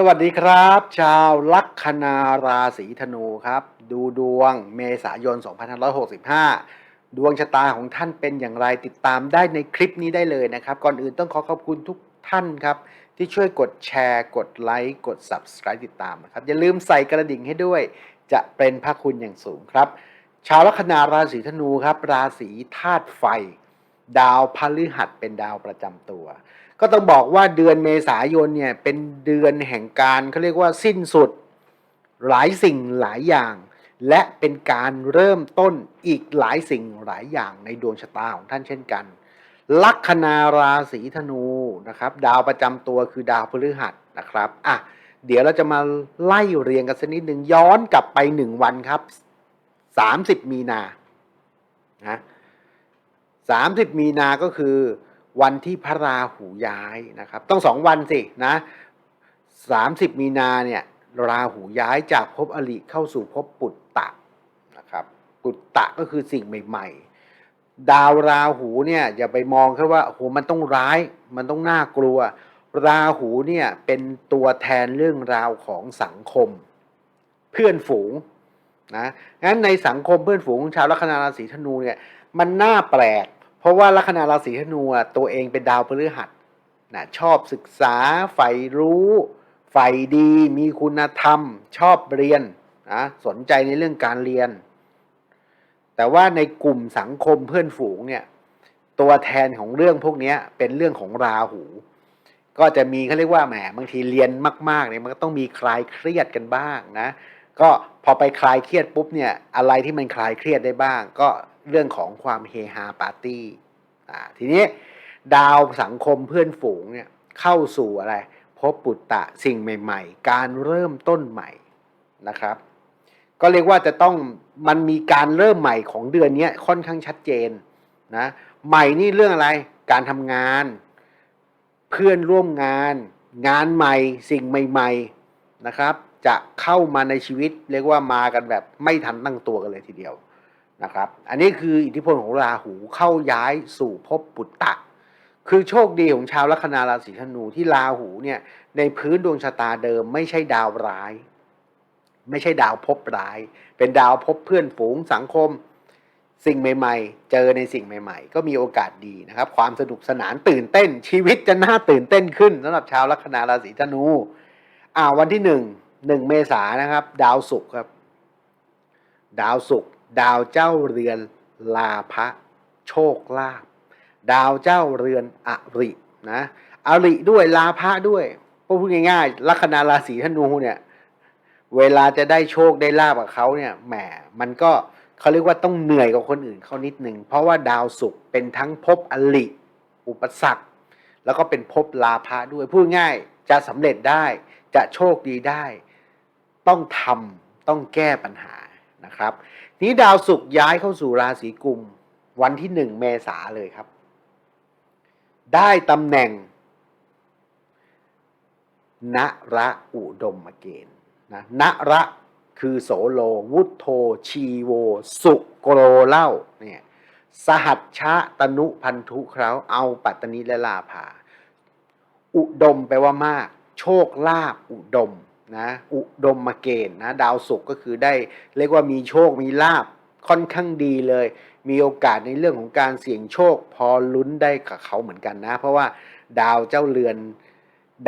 สวัสดีครับ ชาวลัคนาราศีธนูครับ ดูดวงเมษายน 2565 ดวงชะตาของท่านเป็นอย่างไรติดตามได้ในคลิปนี้ได้เลยนะครับ ก่อนอื่นต้องขอขอบคุณทุกท่านครับ ที่ช่วยกดแชร์ กดไลค์กด Subscribe ติดตามนะครับ อย่าลืมใส่กระดิ่งให้ด้วย จะเป็นพระคุณอย่างสูงครับ ชาวลัคนาราศีธนูครับ ราศีธาตุไฟ ดาวพฤหัสเป็นดาวประจำตัว ก็ต้องบอกว่าเดือนเมษายนเนี่ยเป็นเดือนแห่งการเขาเรียกว่าสิ้นสุดหลายสิ่งหลายอย่าง และเป็นการเริ่มต้นอีกหลายสิ่งหลายอย่างในดวงชะตาของท่านเช่นกัน ลัคนาราศีธนูนะครับ ดาวประจำตัวคือดาวพฤหัสนะครับอะเดี๋ยวเราจะมาไล่เรียงกันสักนิดหนึ่งย้อนกลับไปหนึ่งวันครับ30มีนานะ30มีนาก็คือ วันที่พระราหูย้ายนะครับ ต้องสองวันสินะ30มีนาเนี่ยราหูย้ายจากภพอริเข้าสู่ภพปุตตะนะครับ ปุตตะก็คือสิ่งใหม่ ๆ ดาวราหูเนี่ยอย่าไปมองแค่ว่าโหมันต้องร้าย มันต้องน่ากลัว ราหูเนี่ยเป็นตัวแทนเรื่องราวของสังคม เพื่อนฝูงนะงั้นในสังคมเพื่อนฝูงของชาวลัคนาราศีธนูเนี่ยมันน่าแปลก เพราะว่าลัคนาราศีธนูตัวเองเป็นดาวพฤหัสนะชอบศึกษาใฝ่รู้ใฝ่ดีมีคุณธรรม ชอบเรียนนะสนใจในเรื่องการเรียน แต่ว่าในกลุ่มสังคมเพื่อนฝูงเนี่ยตัวแทนของเรื่องพวกนี้เป็นเรื่องของราหู ก็จะมีเขาเรียกว่าแหมบางทีเรียนมากๆเนี่ยมันก็ต้องมีคลายเครียดกันบ้างนะก็พอไปคลายเครียดปุ๊บเนี่ยอะไรที่มันคลายเครียดได้บ้าง ก็ เรื่องของความเฮฮาปาร์ตี้อ่าทีนี้ดาวสังคมเพื่อนฝูงเนี่ยเข้าสู่อะไร พบปุตตะสิ่งใหม่ ๆ การเริ่มต้นใหม่นะครับ ก็เรียกว่าจะต้องมันมีการเริ่มใหม่ของเดือนนี้ค่อนข้างชัดเจนนะใหม่นี่เรื่องอะไรการทำงาน เพื่อนร่วมงาน งานใหม่ สิ่งใหม่ ๆนะครับ จะเข้ามาในชีวิต เรียกว่ามากันแบบไม่ทันตั้งตัวกันเลยทีเดียว นะครับ อันนี้คืออิทธิพลของราหูเข้าย้ายสู่ภพปุตตะ คือโชคดีของชาวลัคนาราศีธนูที่ราหูเนี่ยในพื้นดวงชะตาเดิมไม่ใช่ดาวร้าย ไม่ใช่ดาวภพร้าย เป็นดาวภพเพื่อนฝูงสังคม สิ่งใหม่ ๆ เจอในสิ่งใหม่ ๆ ก็มีโอกาสดีนะครับ ความสนุกสนานตื่นเต้น ชีวิตจะน่าตื่นเต้นขึ้นสำหรับชาวลัคนาราศีธนูอ่าวันที่หนึ่งหนึ่งเมษานะครับ ดาวศุกร์ครับ ดาวศุกร์ ดาวเจ้าเรือนลาภะโชคลาภดาวเจ้าเรือนอรินะอริด้วยลาภะด้วยก็พูดง่ายๆลัคนาราศีธนูเนี่ยเวลาจะได้โชคได้ลาบกับเขาเนี่ยแหมมันก็เขาเรียกว่าต้องเหนื่อยกว่าคนอื่นเขานิดหนึ่งเพราะว่าดาวศุกร์เป็นทั้งภพอลิอุปสรรค แล้วก็เป็นภพลาภะด้วยพูดง่ายจะสำเร็จได้จะโชคดีได้ ต้องทำต้องแก้ปัญหานะครับ นี้ดาวศุกร์ย้ายเข้าสู่ราศีกุม วันที่หนึ่งเมษาเลยครับ ได้ตำแหน่งณระอุดมเกณฑ์นะณระคือโสโล วุฒโธชีโว สุโกโรเล่าเนี่ยสหัชชะตนุพันธุเคราเอาปัตตนิและลาภา อุดมแปลว่ามาก โชคลาภอุดม นะอุดมมาเกณฑ์นะดาวศุกร์ก็คือได้เรียกว่ามีโชคมีลาภค่อนข้างดีเลย มีโอกาสในเรื่องของการเสี่ยงโชค พอลุ้นได้กับเขาเหมือนกันนะ เพราะว่าดาวเจ้าเรือน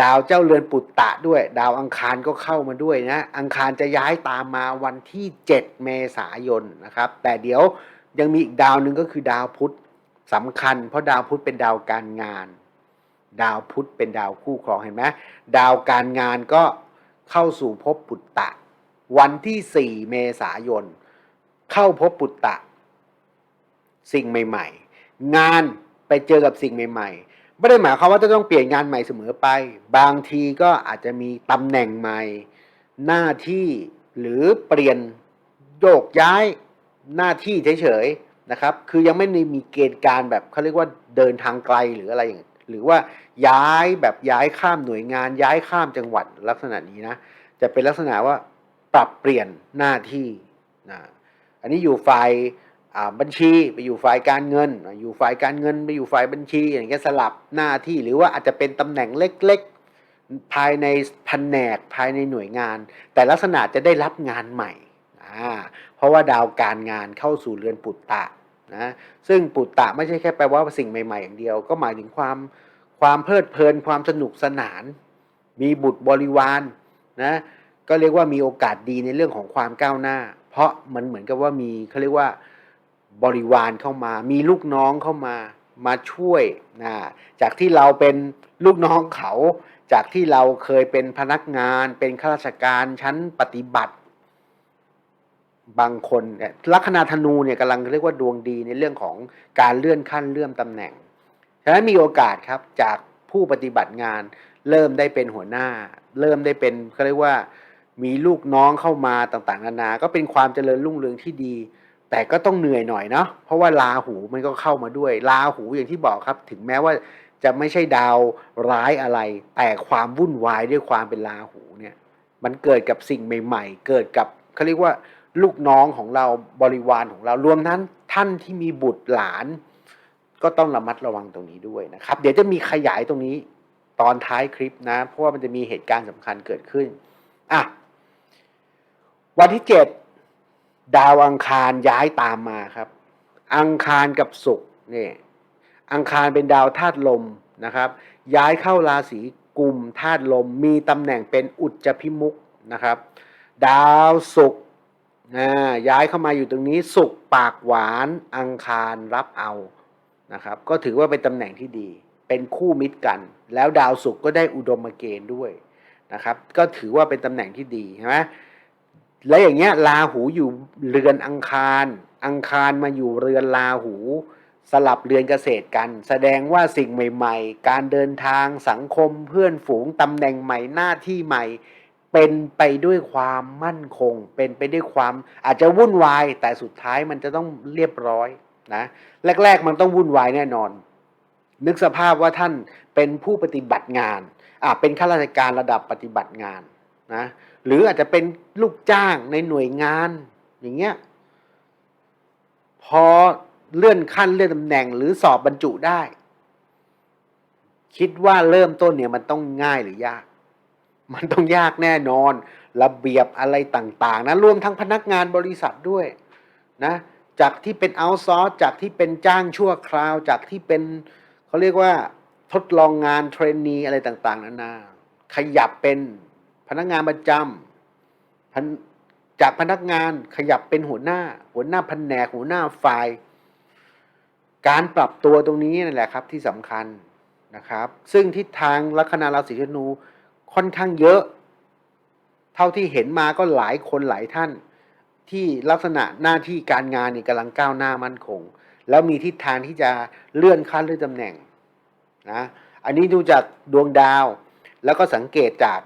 ดาวเจ้าเรือนปุตตะด้วย ดาวอังคารก็เข้ามาด้วยนะ อังคารจะย้ายตามมาวันที่ 7 เมษายนนะครับ แต่เดี๋ยวยังมีอีกดาวหนึ่งก็คือดาวพุธสำคัญ เพราะดาวพุธเป็นดาวการงาน ดาวพุธเป็นดาวคู่ครองเห็นไหมดาวการงานก็ เข้าสู่ภพปุตตะ วันที่ 4 เมษายน เข้าภพปุตตะ สิ่งใหม่ ๆ งานไปเจอกับสิ่งใหม่ ๆ ไม่ได้หมายความว่าจะต้องเปลี่ยนงานใหม่เสมอไป บางทีก็อาจจะมีตำแหน่งใหม่ หน้าที่หรือเปลี่ยนโยกย้ายหน้าที่เฉยๆนะครับ คือยังไม่ได้มีเกณฑ์การแบบเขาเรียกว่าเดินทางไกลหรืออะไรอย่าง หรือว่าย้ายแบบย้ายข้ามหน่วยงาน ย้ายข้ามจังหวัดลักษณะนี้นะจะเป็นลักษณะว่าปรับเปลี่ยนหน้าที่นะอันนี้อยู่ฝ่ายบัญชีไปอยู่ฝ่ายการเงิน อยู่ฝ่ายการเงินไปอยู่ฝ่ายบัญชี อย่างเงี้ยสลับหน้าที่หรือว่าอาจจะเป็นตำแหน่งเล็กๆ ภายในแผนกภายในหน่วยงาน แต่ลักษณะจะได้รับงานใหม่ เพราะว่าดาวการงานเข้าสู่เรือนปุตตะ นะซึ่งปุตตะไม่ใช่แค่แปลว่าสิ่งใหม่ๆอย่างเดียว ก็หมายถึงความความเพลิดเพลินความสนุกสนาน มีบุตรบริวารนะก็เรียกว่ามีโอกาสดีในเรื่องของความก้าวหน้า เพราะมันเหมือนกับว่ามีเขาเรียกว่าบริวารเข้ามา มีลูกน้องเข้ามามาช่วยนะจากที่เราเป็นลูกน้องเขา จากที่เราเคยเป็นพนักงาน เป็นข้าราชการชั้นปฏิบัติ บางคนเนี่ยลัคนาธนูเนี่ยกำลังเรียกว่าดวงดีในเรื่องของการเลื่อนขั้นเลื่อนตำแหน่ง ฉะนั้นมีโอกาสครับจากผู้ปฏิบัติงาน เริ่มได้เป็นหัวหน้า เริ่มได้เป็นเขาเรียกว่ามีลูกน้องเข้ามาต่างๆนานา ก็เป็นความเจริญรุ่งเรืองที่ดี แต่ก็ต้องเหนื่อยหน่อยเนาะเพราะว่าลาหูมันก็เข้ามาด้วยลาหูอย่างที่บอกครับ ถึงแม้ว่าจะไม่ใช่ดาวร้ายอะไร แต่ความวุ่นวายด้วยความเป็นลาหูเนี่ยมันเกิดกับสิ่งใหม่ ๆ เกิดกับเขาเรียกว่า ลูกน้องของเราบริวารของเรารวมทั้งท่านที่มีบุตรหลาน ก็ต้องระมัดระวังตรงนี้ด้วยนะครับ เดี๋ยวจะมีขยายตรงนี้ตอนท้ายคลิปนะ เพราะว่ามันจะมีเหตุการณ์สำคัญเกิดขึ้นอะวันที่เจ็ดดาวอังคารย้ายตามมาครับ อังคารกับศุกร์เนี่ยอังคารเป็นดาวธาตุลมนะครับ ย้ายเข้าราศีกุมธาตุลม มีตำแหน่งเป็นอุจจพิมุกนะครับ ดาวศุกร์ นะย้ายเข้ามาอยู่ตรงนี้ศุกปากหวานอังคารรับเอานะครับ ก็ถือว่าเป็นตำแหน่งที่ดี เป็นคู่มิตรกัน แล้วดาวศุกก็ได้อุดมเกณฑ์ด้วยนะครับ ก็ถือว่าเป็นตำแหน่งที่ดีใช่ไหมและอย่างเงี้ยราหูอยู่เรือนอังคาร อังคารมาอยู่เรือนราหู สลับเรือนเกษตรกัน แสดงว่าสิ่งใหม่ ๆ การเดินทางสังคมเพื่อนฝูงตำแหน่งใหม่หน้าที่ใหม่ เป็นไปด้วยความมั่นคง เป็นไปด้วยความอาจจะวุ่นวาย แต่สุดท้ายมันจะต้องเรียบร้อยนะแรก ๆ มันต้องวุ่นวายแน่นอน นึกสภาพว่าท่านเป็นผู้ปฏิบัติงานอ่าเป็นข้าราชการระดับปฏิบัติงานนะหรืออาจจะเป็นลูกจ้างในหน่วยงานอย่างเงี้ยพอเลื่อนขั้นเลื่อนตำแหน่ง หรือสอบบรรจุได้ คิดว่าเริ่มต้นเนี่ยมันต้องง่ายหรือยาก มันต้องยากแน่นอน ระเบียบอะไรต่างๆนะรวมทั้งพนักงานบริษัทด้วยนะจากที่เป็นเอาซอร์จากที่เป็นจ้างชั่วคราว จากที่เป็นเขาเรียกว่าทดลองงานเทรนนีอะไรต่างๆนานาขยับเป็นพนักงานประจำจากพนักงานขยับเป็นหัวหน้า หัวหน้าแผนกหัวหน้าฝ่าย การปรับตัวตรงนี้นั่นแหละครับที่สำคัญนะครับ ซึ่งทิศทางลัคนาราศีธนู ค่อนข้างเยอะ เท่าที่เห็นมาก็หลายคนหลายท่าน ที่ลักษณะหน้าที่การงานนี่กำลังก้าวหน้ามั่นคง แล้วมีทิศทางที่จะเลื่อนขั้นเลื่อนตำแหน่งนะอันนี้ดูจากดวงดาว แล้วก็สังเกตจาก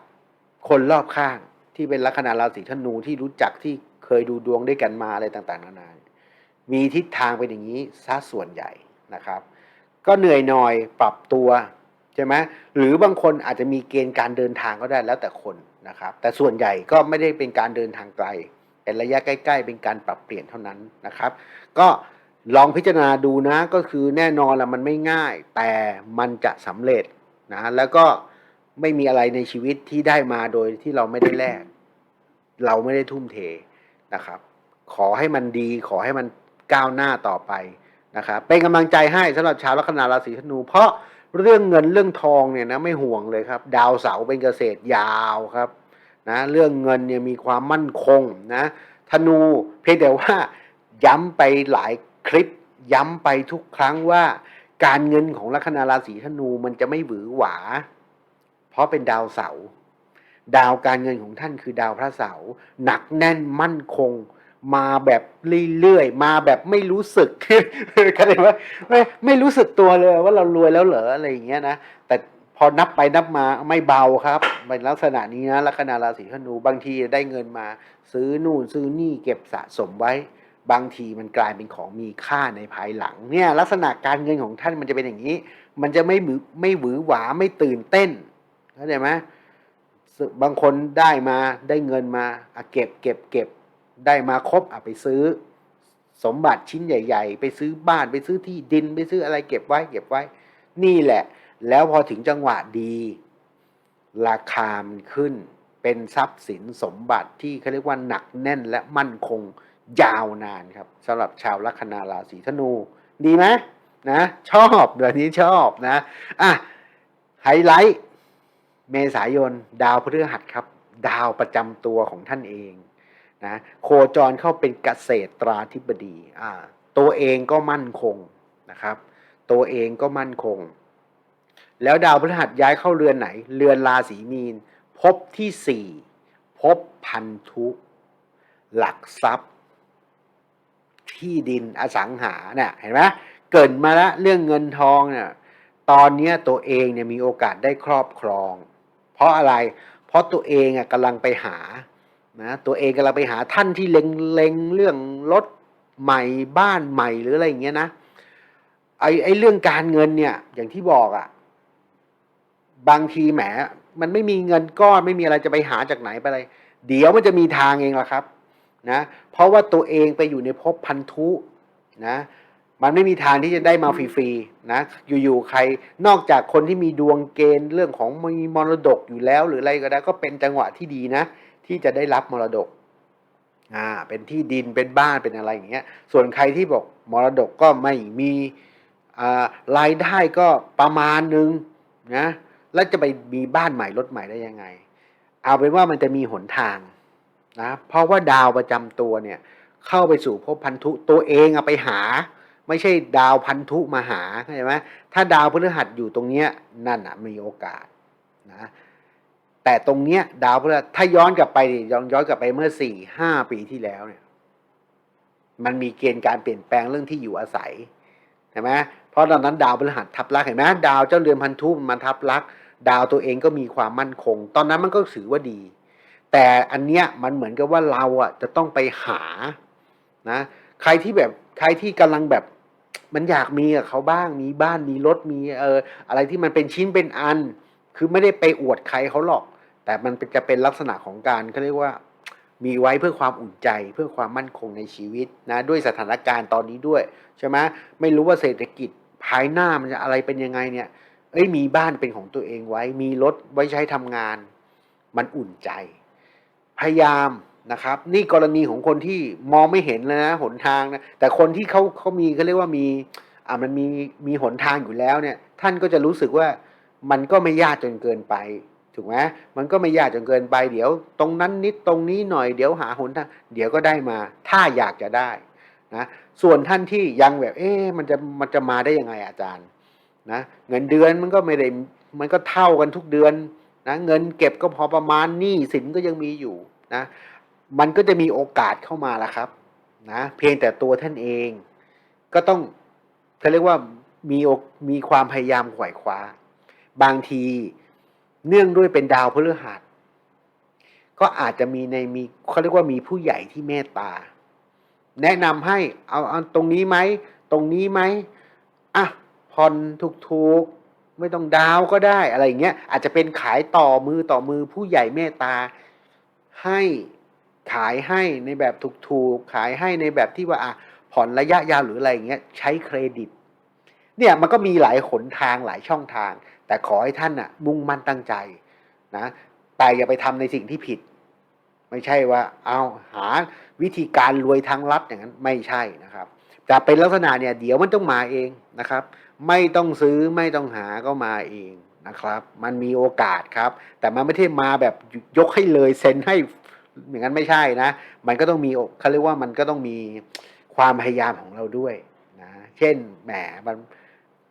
คนรอบข้างที่เป็นลัคนาราศีธนูที่รู้จักที่เคยดูดวงด้วยกันมาอะไรต่างๆ นานา มีทิศทางเป็นอย่างนี้ซะส่วนใหญ่นะครับ ก็เหนื่อยหน่อยปรับตัว ใช่ไหมหรือบางคนอาจจะมีเกณฑ์การเดินทางก็ได้แล้วแต่คนนะครับ แต่ส่วนใหญ่ก็ไม่ได้เป็นการเดินทางไกลเป็นระยะใกล้ ๆ เป็นการปรับเปลี่ยนเท่านั้นนะครับ ก็ลองพิจารณาดูนะก็คือแน่นอนละมันไม่ง่าย แต่มันจะสำเร็จนะแล้วก็ไม่มีอะไรในชีวิตที่ได้มาโดยที่เราไม่ได้แลกเราไม่ได้ทุ่มเทนะครับ ขอให้มันดีขอให้มันก้าวหน้าต่อไปนะครับเป็นกำลังใจให้สำหรับชาวลัคนาราศีธนูเพราะ เรื่องเงินเรื่องทองเนี่ยนะไม่ห่วงเลยครับ ดาวเสาเป็นเกษตรยาวครับนะเรื่องเงินเนี่ยมีความมั่นคงนะธนูเพียงแต่ว่าย้ำไปหลายคลิป ย้ำไปทุกครั้งว่า การเงินของลัคนาราศีธนูมันจะไม่หวือหวา เพราะเป็นดาวเสา ดาวการเงินของท่านคือดาวพระเสาร์หนักแน่นมั่นคง มาแบบเรื่อยๆ มาแบบไม่รู้สึกเข้าใจไหมไม่ไม่รู้สึกตัวเลยว่าเรารวยแล้วเหรออะไรอย่างเงี้ยนะ แต่พอนับไปนับมาไม่เบาครับเป็นลักษณะนี้นะลัคนาราศีธนูบางทีได้เงินมา ซื้อนู่นซื้อนี่เก็บสะสมไว้ บางทีมันกลายเป็นของมีค่าในภายหลังเนี่ยลักษณะการเงินของท่านมันจะเป็นอย่างนี้ มันจะไม่หือไม่หวือหวาไม่ตื่นเต้นเข้าใจไหมบางคนได้มาได้เงินมาเก็บเก็บเก็บ ได้มาครบอะไปซื้อ สมบัติชิ้นใหญ่ ๆ ไปซื้อบ้านไปซื้อที่ดินไปซื้ออะไรเก็บไว้ เก็บไว้ นี่แหละ แล้วพอถึงจังหวะดี ราคามันขึ้น เป็นทรัพย์สินสมบัติที่เขาเรียกว่าหนักแน่นและมั่นคงยาวนานครับสำหรับชาวลัคนาราศีธนู ดีไหมนะชอบแบบนี้ชอบนะอะไฮไลท์เมษายน ดาวพฤหัสครับ ดาวประจำตัวของท่านเอง นะโคจรเข้าเป็นเกษตรราธิบดีอ่าตัวเองก็มั่นคงนะครับ ตัวเองก็มั่นคง แล้วดาวพฤหัสย้ายเข้าเรือนไหน เรือนราศีมีนพบที่สี่พบพันธุหลักทรัพย์ ที่ดินอสังหาเนี่ยเห็นไหมเกิดมาแล้วเรื่องเงินทองเนี่ยตอนนี้ตัวเองเนี่ยมีโอกาสได้ครอบครอง เพราะอะไร เพราะตัวเองอะกำลังไปหา นะตัวเองกำลังไปหาท่านที่เล็งเล็งเรื่องรถใหม่บ้านใหม่หรืออะไรอย่างเงี้ยนะไอ้ไอ้เรื่องการเงินเนี่ยอย่างที่บอกอะบางทีแหมมันไม่มีเงินก้อนไม่มีอะไรจะไปหาจากไหนไปอะไร เดี๋ยวมันจะมีทางเองละครับนะเพราะว่าตัวเองไปอยู่ในภพพันธุนะมันไม่มีทางที่จะได้มาฟรีๆนะอยู่ๆใครนอกจากคนที่มีดวงเกณฑ์เรื่องของมีมรดกอยู่แล้ว หรืออะไรก็ได้ก็เป็นจังหวะที่ดีนะ ที่จะได้รับมรดกอ่าเป็นที่ดินเป็นบ้านเป็นอะไรอย่างเงี้ยส่วนใครที่บอกมรดกก็ไม่มีอ่ารายได้ก็ประมาณนึงนะแล้วจะไปมีบ้านใหม่รถใหม่ได้ยังไง เอาเป็นว่ามันจะมีหนทางนะเพราะว่าดาวประจำตัวเนี่ยเข้าไปสู่ภพพันธุตัวเองอะไปหา ไม่ใช่ดาวพันธุมาหาเข้าใจไหมถ้าดาวพฤหัสอยู่ตรงเนี้ยนั่นอะมีโอกาสนะ แต่ตรงเนี้ยดาวพฤหัสถ้าย้อนกลับไปย้อนย้อนกลับไปเมื่อสี่ห้าปีที่แล้วเนี่ย มันมีเกณฑ์การเปลี่ยนแปลงเรื่องที่อยู่อาศัยเห็นไหมเพราะตอนนั้นดาวพฤหัสทับลักษณ์เห็นไหมดาวเจ้าเรือนพันธุมันทับลักษ์ดาวตัวเองก็มีความมั่นคง ตอนนั้นมันก็ถือว่าดี แต่อันเนี้ยมันเหมือนกับว่าเราอะจะต้องไปหานะใครที่แบบใครที่กำลังแบบมันอยากมีกับเขาบ้าง มีบ้านมีรถมีเอออะไรที่มันเป็นชิ้นเป็นอัน คือไม่ได้ไปอวดใครเขาหรอก แต่มันจะเป็นลักษณะของการเขาเรียกว่ามีไว้เพื่อความอุ่นใจเพื่อความมั่นคงในชีวิตนะด้วยสถานการณ์ตอนนี้ด้วยใช่ไหมไม่รู้ว่าเศรษฐกิจภายหน้ามันจะอะไรเป็นยังไงเนี่ยเอ้ยมีบ้านเป็นของตัวเองไว้ มีรถไว้ใช้ทำงาน มันอุ่นใจ พยายามนะครับ นี่กรณีของคนที่มองไม่เห็นเลยนะหนทางนะแต่คนที่เขาเขามีเขาเรียกว่ามีอ่ามันมีมีหนทางอยู่แล้วเนี่ย ท่านก็จะรู้สึกว่ามันก็ไม่ยากจนเกินไป ถูกไหมมันก็ไม่ยากจนเกินไปเดี๋ยว ตรงนั้นนิดตรงนี้หน่อยเดี๋ยวหาหนทางเดี๋ยวก็ได้มา ถ้าอยากจะได้นะส่วนท่านที่ยังแบบเอ๊ะมันจะมันจะมาได้ยังไงอาจารย์นะเงินเดือนมันก็ไม่ได้มันก็เท่ากันทุกเดือนนะเงินเก็บก็พอประมาณหนี้สินก็ยังมีอยู่นะมันก็จะมีโอกาสเข้ามาละครับนะเพียงแต่ตัวท่านเอง ก็ต้องเขาเรียกว่ามีมีความพยายามขวายคว้า บางที เนื่องด้วยเป็นดาวพฤหัสก็อาจจะมีในมีเขาเรียกว่ามีผู้ใหญ่ที่เมตตา แนะนำให้เอาเอาตรงนี้ไหมตรงนี้ไหมอะผ่อนถูกๆไม่ต้องดาวก็ได้อะไรอย่างเงี้ยอาจจะเป็นขายต่อมือต่อมือผู้ใหญ่เมตตา ให้ขายให้ในแบบถูกๆขายให้ในแบบที่ว่าอะผ่อนระยะยาวหรืออะไรอย่างเงี้ยใช้เครดิต เนี่ยมันก็มีหลายขนทางหลายช่องทาง แต่ขอให้ท่านน่ะมุ่งมั่นตั้งใจนะแต่อย่าไปทำในสิ่งที่ผิด ไม่ใช่ว่าเอาหาวิธีการรวยทางลัดอย่างนั้นไม่ใช่นะครับจะเป็นลักษณะเนี่ยเดี๋ยวมันต้องมาเองนะครับ ไม่ต้องซื้อไม่ต้องหาก็มาเองนะครับ มันมีโอกาสครับ แต่มันไม่ได้มาแบบยกให้เลยเซ็นให้อย่างนั้นไม่ใช่นะ มันก็ต้องมีเขาเรียกว่ามันก็ต้องมีความพยายามของเราด้วยนะ เช่นแหมมัน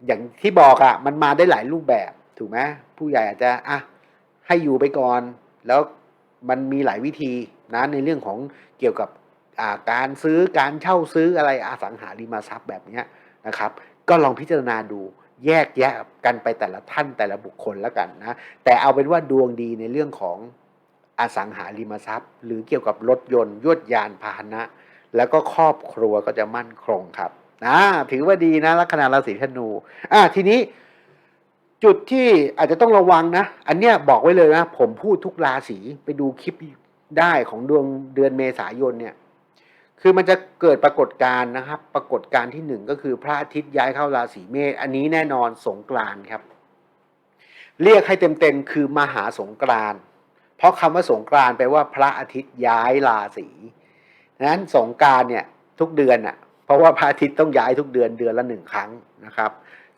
อย่างที่บอกอะ่ะ มันมาได้หลายรูปแบบถูกไหมผู้ใหญ่อาจจะอะให้อยู่ไปก่อน แล้วมันมีหลายวิธีนะในเรื่องของเกี่ยวกับการซื้อการเช่าซื้ออะไรอสังหาริมทรัพย์แบบเนี้ยนะครับ ก็ลองพิจารณาดูแยกแยะกันไปแต่ละท่านแต่ละบุคคลแล้วกันนะ แต่เอาเป็นว่าดวงดีในเรื่องของอสังหาริมทรัพย์ หรือเกี่ยวกับรถยนต์ยวดยานพาหนะ แล้วก็ครอบครัวก็จะมั่นคงครับ นะถือว่าดีนะลัคนาราศีธนูอะทีนี้จุดที่อาจจะต้องระวังนะ อันเนี้ยบอกไว้เลยนะ ผมพูดทุกราศีไปดูคลิปได้ของดวงเดือนเมษายนเนี่ย คือมันจะเกิดปรากฏการณ์นะครับ ปรากฏการณ์ที่หนึ่งก็คือพระอาทิตย์ย้ายเข้าราศีเมษอันนี้แน่นอนสงกรานครับ เรียกให้เต็มๆคือมหาสงกรานเพราะคำว่าสงกรานแปลว่าพระอาทิตย์ย้ายราศีนั้นสงกรารเนี่ยทุกเดือนอะ ราะว่าพระอาทิตย์ต้องย้ายทุกเดือนเดือนละหนึ่งครั้งนะครับ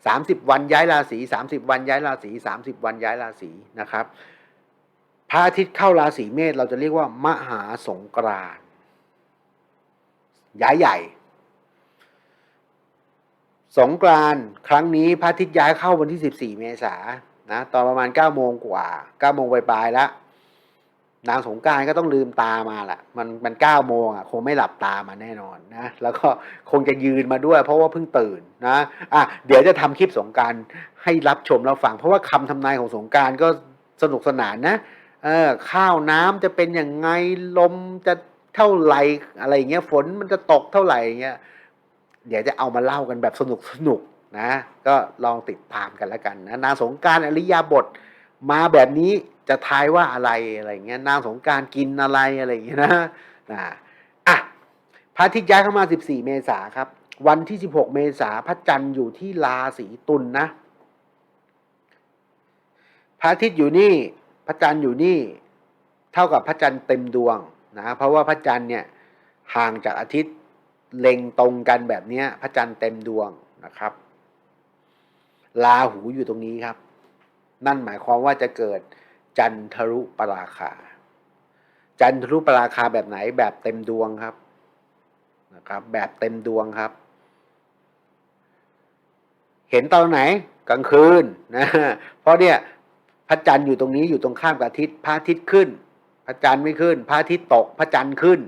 สามสิบวันย้ายราศีสามสิบวันย้ายราศีสามสิบวันย้ายราศีนะครับพระอาทิตย์เข้าราศีเมษเราจะเรียกว่ามหาสงกรานย้ายใหญ่ สงกรานครั้งนี้พระอาทิตย์ย้ายเข้าวันที่ 14 เมษายนนะตอนประมาณ9โมงกว่า9โมงปลายๆแล้ว นางสงการก็ต้องลืมตามาแหละมันมัน9โมงอะคงไม่หลับตามาแน่นอนนะแล้วก็คงจะยืนมาด้วย เพราะว่าเพิ่งตื่นนะอะเดี๋ยวจะทำคลิปสงการให้รับชมเราฟัง เพราะว่าคำทำนายของสงการก็สนุกสนานนะเออข้าวน้ำจะเป็นยังไงลมจะเท่าไหร่อะไรเงี้ยฝนมันจะตกเท่าไหร่เงี้ยเดี๋ยวจะเอามาเล่ากันแบบสนุกสนุกนะก็ลองติดตามกันแล้วกันนะนางสงการอริยาบท มาแบบนี้จะทายว่าอะไรอะไรเงี้ยนางสงการกินอะไรอะไรอย่างเงี้ยนะนะอะพระอาทิตย์ย้ายเข้ามา 14 เมษาครับ วันที่ 16 เมษาพระจันทร์อยู่ที่ราศีตุลนนะพระอาทิตย์อยู่นี่พระจันทร์อยู่นี่เท่ากับพระจันทร์เต็มดวงนะเพราะว่าพระจันทร์เนี่ยห่างจากอาทิตย์เล็งตรงกันแบบนี้พระจันทร์เต็มดวงนะครับลาหูอยู่ตรงนี้ครับ นั่นหมายความว่าจะเกิดจันทรุปราคา จันทรุปราคาแบบไหนแบบเต็มดวงครับนะครับ แบบเต็มดวงครับ เห็นตอนไหนกลางคืนนะเพราะเนี่ยพระจันทร์อยู่ตรงนี้อยู่ตรงข้ามกับอาทิตย์พระอาทิตย์ขึ้น พระจันทร์ไม่ขึ้น พระอาทิตย์ตกพระจันทร์ขึ้น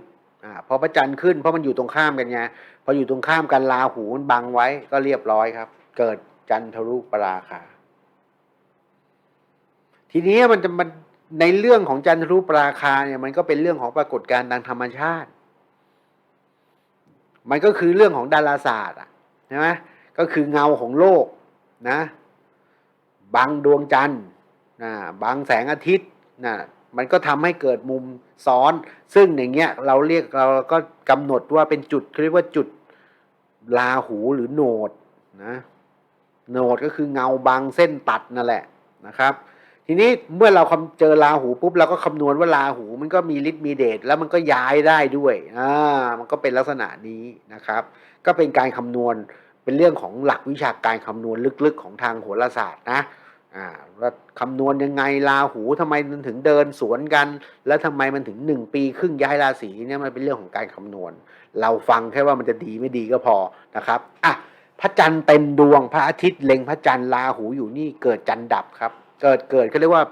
อ่าพอพระจันทร์ขึ้นเพราะมันอยู่ตรงข้ามกันไงพออยู่ตรงข้ามกันราหูมันบังไว้ก็เรียบร้อยครับ เกิดจันทรุปราคา ทีนี้มันจะมันในเรื่องของจันทรุปราคาเนี่ยมันก็เป็นเรื่องของปรากฏการณ์ทางธรรมชาติ มันก็คือเรื่องของดาราศาสตร์อะใช่ไหมก็คือเงาของโลกนะบังดวงจันทร์นะบังแสงอาทิตย์นะมันก็ทำให้เกิดมุมซ้อน ซึ่งอย่างเงี้ยเราเรียกเราก็กำหนดว่าเป็นจุดเรียกว่าจุดราหูหรือโหนดนะโหนดก็คือเงาบางเส้นตัดนั่นแหละนะครับ ทีนี้เมื่อเราเจอราหูปุ๊บเราก็คำนวณว่าราหูมันก็มีฤทธิ์มีเดชแล้วมันก็ย้ายได้ด้วยอ่ามันก็เป็นลักษณะนี้นะครับ ก็เป็นการคำนวณเป็นเรื่องของหลักวิชาการคำนวณลึกๆ ของทางโหราศาสตร์นะอ่าว่าคำนวณยังไงราหูทำไมมันถึงเดินสวนกัน แล้วทำไมมันถึงหนึ่งปีครึ่งย้ายราศีเนี่ยมันเป็นเรื่องของการคำนวณ เราฟังแค่ว่ามันจะดีไม่ดีก็พอนะครับอะพระจันทร์เต็มดวงพระอาทิตย์เล็งพระจันทร์ราหูอยู่นี่เกิดจันทร์ดับครับ เกิดเกิดก็เรียกว่า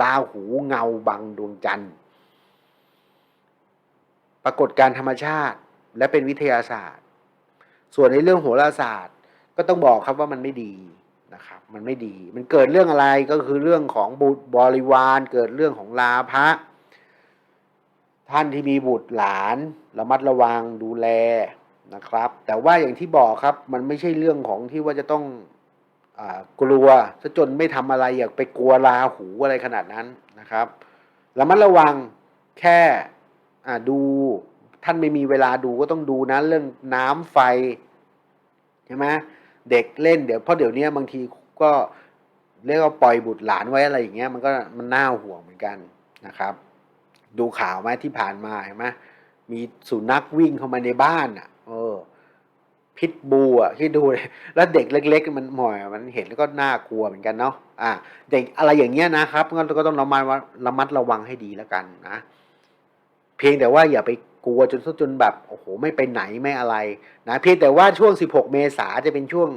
ราหูเงาบังดวงจันทร์ ปรากฏการธรรมชาติและเป็นวิทยาศาสตร์ ส่วนในเรื่องโหราศาสตร์ ก็ต้องบอกครับว่ามันไม่ดีนะครับ มันไม่ดี มันเกิดเรื่องอะไรก็คือเรื่องของบุตรบริวารเกิดเรื่องของลาภะท่านที่มีบุตรหลานระมัดระวังดูแลนะครับ แต่ว่าอย่างที่บอกครับมันไม่ใช่เรื่องของที่ว่าจะต้อง กลัวซะจนไม่ทำอะไรอยากไปกลัวลาหูอะไรขนาดนั้นนะครับระมัดระวังแค่ดูท่านไม่มีเวลาดูก็ต้องดูนะเรื่องน้ำไฟใช่ไหมเด็กเล่นเดี๋ยวเพราะเดี๋ยวนี้บางทีก็เรียกว่าปล่อยบุตรหลานไว้อะไรอย่างเงี้ยมันก็มันน่าห่วงเหมือนกันนะครับ ดูข่าวไหมที่ผ่านมาเห็นไหมมีสุนัขวิ่งเข้ามาในบ้านอะ พิษบูอะที่ดูเลยแล้วเด็กเล็ก ๆ มันหมอยมันเห็นแล้วก็น่ากลัวเหมือนกันเนาะอ่าเด็กอะไรอย่างเงี้ยนะครับก็ก็ต้องระมัดระมัดระวังให้ดีแล้วกันนะเพียงแต่ว่าอย่าไปกลัวจนจนแบบโอ้โหไม่ไปไหนไม่อะไรนะเพียงแต่ว่าช่วง 16 เมษาจะเป็นช่วง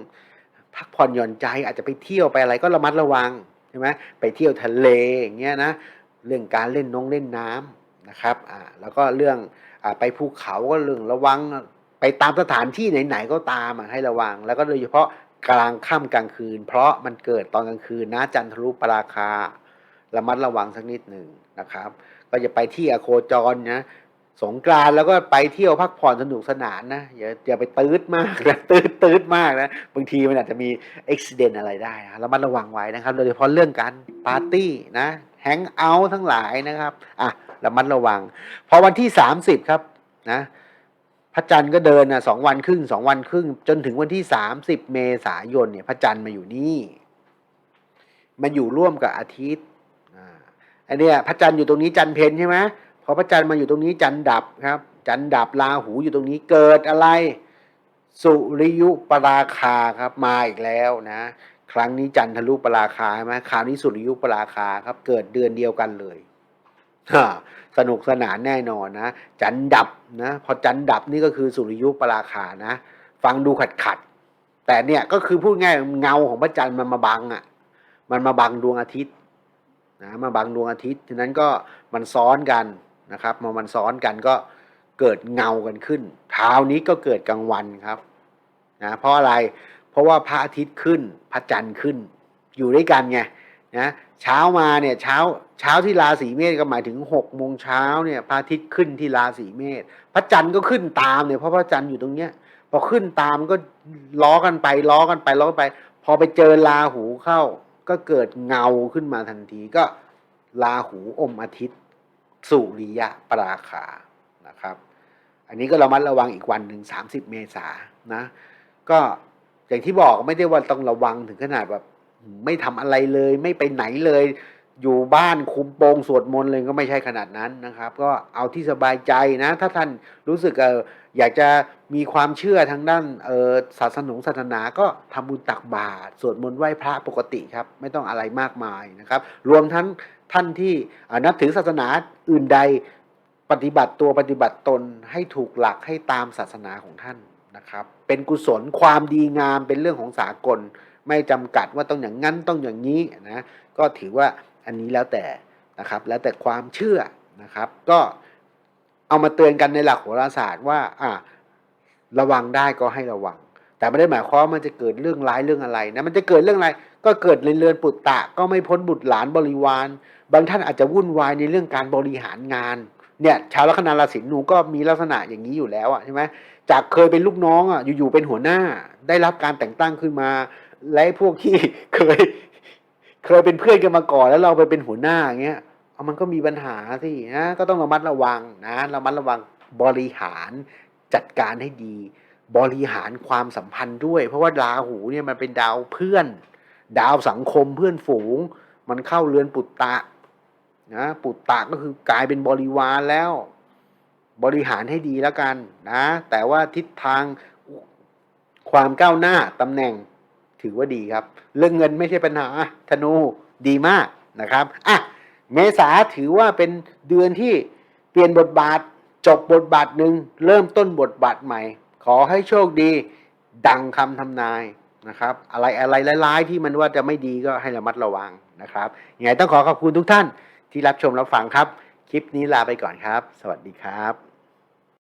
พักผ่อนหย่อนใจ อาจจะไปเที่ยวไปอะไรก็ระมัดระวังใช่ไหมไปเที่ยวทะเลอย่างเงี้ยนะเรื่องการเล่นน้องเล่นน้ำนะครับอ่าแล้วก็เรื่องอ่าไปภูเขาก็เรื่องระวัง ไปตามสถานที่ไหนๆก็ตามให้ระวัง แล้วก็โดยเฉพาะกลางค่ำกลางคืน เพราะมันเกิดตอนกลางคืนนะจันทรุปราคา ระมัดระวังสักนิดหนึ่งนะครับ ก็จะไปที่อโคจรนะสงกรานแล้วก็ไปเที่ยวพักผ่อนสนุกสนานนะอย่าอย่าไปตืดมากนะตืดตืดมากนะบางทีมันอาจจะมีอุบิเหตุอะไรได้นะระมัดระวังไว้นะครับ โดยเฉพาะเรื่องการปาร์ตี้นะแฮงเอาท์ทั้งหลายนะครับอะระมัดระวัง พอวันที่สามสิบครับนะ พระจันทร์ก็เดินนะสองวันครึ่งสองวันครึ่ง จนถึงวันที่สามสิบเมษายนเนี่ยพระจันทร์มาอยู่นี่ มันอยู่ร่วมกับอาทิตย์อันเนี้ยพระจันทร์อยู่ตรงนี้จันทร์เพนใช่ไหมพอพระจันทร์มาอยู่ตรงนี้จันทร์ดับครับ จันทร์ดับราหูอยู่ตรงนี้เกิดอะไร สุริยุปราคาครับมาอีกแล้วนะ ครั้งนี้จันทรุปราคาใช่ไหมคราวนี้สุริยุปราคาครับ เกิดเดือนเดียวกันเลย สนุกสนานแน่นอนนะ จันดับนะพอจันดับนี่ก็คือสุริยุปราคานะ ฟังดูขัดขัด แต่เนี่ยก็คือพูดง่ายเงาของพระจันทร์มันมาบังอะ มันมาบังดวงอาทิตย์นะมาบังดวงอาทิตย์ฉะนั้นก็มันซ้อนกันนะครับพอมันซ้อนกันก็เกิดเงากันขึ้นเช้านี้ก็เกิดกลางวันครับนะเพราะอะไรเพราะว่าพระอาทิตย์ขึ้นพระจันทร์ขึ้น อยู่ด้วยกันไง นะเช้ามาเนี่ยเช้าเช้าที่ราศีเมษก็หมายถึงหกโมงเช้าเนี่ยพระอาทิตย์ขึ้นที่ราศีเมษพระจันทร์ก็ขึ้นตามเนี่ยเพราะพระจันทร์อยู่ตรงเนี้ยพอขึ้นตามก็ล้อกันไปล้อกันไปล้อกันไป พอไปเจอราหูเข้า ก็เกิดเงาขึ้นมาทันทีก็ราหูอมอาทิตย์ สุริยะปราคานะครับ อันนี้ก็ระมัดระวังอีกวันหนึ่ง30เมษายนนะ ก็อย่างที่บอกไม่ได้ว่าต้องระวังถึงขนาดแบบ ไม่ทำอะไรเลย ไม่ไปไหนเลย อยู่บ้านคุมโปงสวดมนต์เลยก็ไม่ใช่ขนาดนั้นนะครับ ก็เอาที่สบายใจนะ ถ้าท่านรู้สึกเอออยากจะมีความเชื่อทางด้านเออศาสนาศาสนาก็ทำบุญตักบาตรสวดมนต์ไหว้พระปกติครับ ไม่ต้องอะไรมากมายนะครับ รวมทั้งท่านที่นับถือศาสนาอื่นใดปฏิบัติตัวปฏิบัติตนให้ถูกหลักให้ตามศาสนาของท่านนะครับ เป็นกุศลความดีงามเป็นเรื่องของสากล ไม่จำกัดว่าต้องอย่างนั้นต้องอย่างนี้นะก็ถือว่าอันนี้แล้วแต่นะครับ แล้วแต่ความเชื่อนะครับ ก็เอามาเตือนกันในหลักโหราศาสตร์ว่าอะระวังได้ก็ให้ระวัง แต่ไม่ได้หมายความว่ามันจะเกิดเรื่องร้ายเรื่องอะไรนะมันจะเกิดเรื่องอะไร ก็เกิดในเรือนปุตตะ ก็ไม่พ้นบุตรหลานบริวาร บางท่านอาจจะวุ่นวายในเรื่องการบริหารงานเนี่ยชาวลัคนาราศีหนูก็มีลักษณะอย่างนี้อยู่แล้วอะใช่ไหมจากเคยเป็นลูกน้องอะอยู่ๆเป็นหัวหน้า ได้รับการแต่งตั้งขึ้นมา และพวกที่เคย เคยเป็นเพื่อนกันมาก่อน แล้วเราไปเป็นหัวหน้าอย่างเงี้ยเอามันก็มีปัญหาสินะก็ต้องระมัดระวังนะระมัดระวังบริหารจัดการให้ดี บริหารความสัมพันธ์ด้วย เพราะว่าราหูเนี่ยมันเป็นดาวเพื่อน ดาวสังคมเพื่อนฝูง มันเข้าเรือนปุตตะนะปุตตะก็คือกลายเป็นบริวารแล้ว บริหารให้ดีแล้วกันนะ แต่ว่าทิศทางความก้าวหน้าตำแหน่ง ถือว่าดีครับ เรื่องเงินไม่ใช่ปัญหาธนูดีมากนะครับอะเมษาถือว่าเป็นเดือนที่เปลี่ยนบทบาท จบบทบาทหนึ่งเริ่มต้นบทบาทใหม่ ขอให้โชคดี ดังคำทำนายนะครับ อะไรอะไรร้ายๆที่มันว่าจะไม่ดีก็ให้ระมัดระวังนะครับยังไงต้องขอขอบคุณทุกท่านที่รับชมรับฟังครับ คลิปนี้ลาไปก่อนครับ สวัสดีครับ